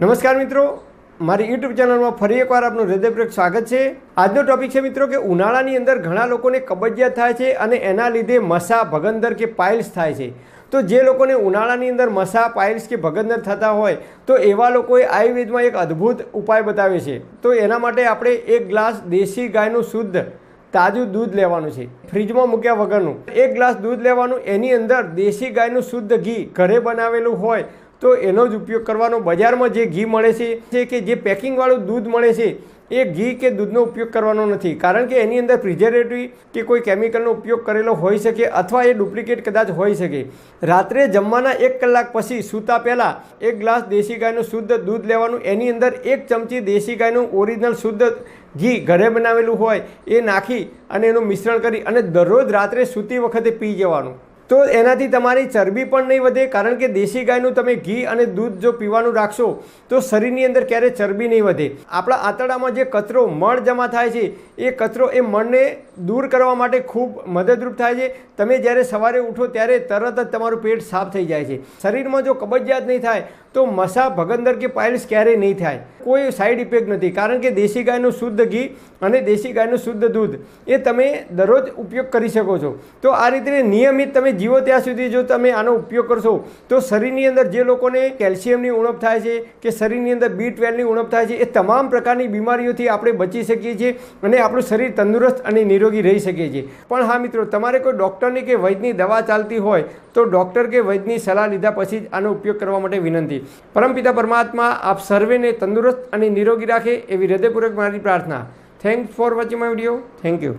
નમસ્કાર મિત્રો. મારી યુટ્યુબ ચેનલમાં ફરી એકવાર આપનું હૃદયપૂર્વક સ્વાગત છે. આજનો ટોપિક છે મિત્રો કે ઉનાળાની અંદર ઘણા લોકોને કબજિયાત થાય છે અને એના લીધે મસા, ભગંદર કે પાઇલ્સ થાય છે. તો જે લોકોને ઉનાળાની અંદર મસા પાઇલ્સ કે ભગંદર થતા હોય, તો એવા લોકોએ આયુર્વેદમાં એક અદ્ભુત ઉપાય બતાવે છે. તો એના માટે આપણે એક ગ્લાસ દેશી ગાયનું શુદ્ધ, તાજું દૂધ લેવાનું છે. ફ્રીજમાં મૂક્યા વગરનું. એક ગ્લાસ દૂધ લેવાનું, એની અંદર દેશી ગાયનું શુદ્ધ ઘી ઘરે બનાવેલું હોય તો એનો જ ઉપયોગ કરવાનો. બજારમાં જે ઘી મળે છે કે જે પેકિંગવાળું દૂધ મળે છે, એ ઘી કે દૂધનો ઉપયોગ કરવાનો નથી. કારણ કે એની અંદર પ્રિઝર્વેટિવ કે કોઈ કેમિકલનો ઉપયોગ કરેલો હોઈ શકે અથવા એ ડુપ્લિકેટ કદાચ હોઈ શકે. રાત્રે જમવાના એક કલાક પછી સૂતા પહેલાં એક ગ્લાસ દેશી ગાયનું શુદ્ધ દૂધ લેવાનું, એની અંદર એક ચમચી દેશી ગાયનું ઓરિજિનલ શુદ્ધ ઘી ઘરે બનાવેલું હોય, એ નાખી અને એનું મિશ્રણ કરી અને દરરોજ રાત્રે સૂતી વખતે પી જવાનું. તો એનાથી તમારી ચરબી પણ નહીં વધે, કારણ કે દેશી ગાયનું તમે ઘી અને દૂધ જો પીવાનું રાખશો, તો શરીરની અંદર ક્યારેય ચરબી નહીં વધે. આપણા આંતરડામાં જે કચરો, મળ જમા થાય છે, એ કચરો એ મળને દૂર કરવા માટે ખૂબ મદદરૂપ થાય છે. તમે જ્યારે સવારે ઉઠો ત્યારે તરત જ તમારું પેટ સાફ થઈ જાય છે. શરીરમાં જો કબજિયાત નહીં થાય, તો મસા, ભગંદર કે પાઇલ્સ ક્યારેય નહીં થાય. કોઈ સાઈડ ઇફેક્ટ નથી, કારણ કે દેશી ગાયનું શુદ્ધ ઘી અને દેશી ગાયનું શુદ્ધ દૂધ એ તમે દરરોજ ઉપયોગ કરી શકો છો. તો આ રીતે નિયમિત તમે જીવો ત્યાં સુધી જો તમે આનો ઉપયોગ કરશો, તો શરીરની અંદર જે લોકોને કેલ્શિયમની ઉણપ થાય છે કે શરીરની અંદર બી ટ્વેલ્વની ઉણપ થાય છે, એ તમામ પ્રકારની બીમારીઓથી આપણે બચી શકીએ છીએ અને આપણું શરીર તંદુરસ્ત અને નિરોગી રહી શકીએ છીએ. પણ હા મિત્રો, તમારે કોઈ ડૉક્ટરની કે વૈદ્યની દવા ચાલતી હોય, તો ડૉક્ટર કે વૈદ્યની સલાહ લીધા પછી જ આનો ઉપયોગ કરવા માટે વિનંતી. પરમપિતા પરમાત્મા, આપ સર્વેને તંદુરસ્ત અને નિરોગી રાખે એવી હૃદયપૂર્વક મારી પ્રાર્થના. Thanks for watching my video thank you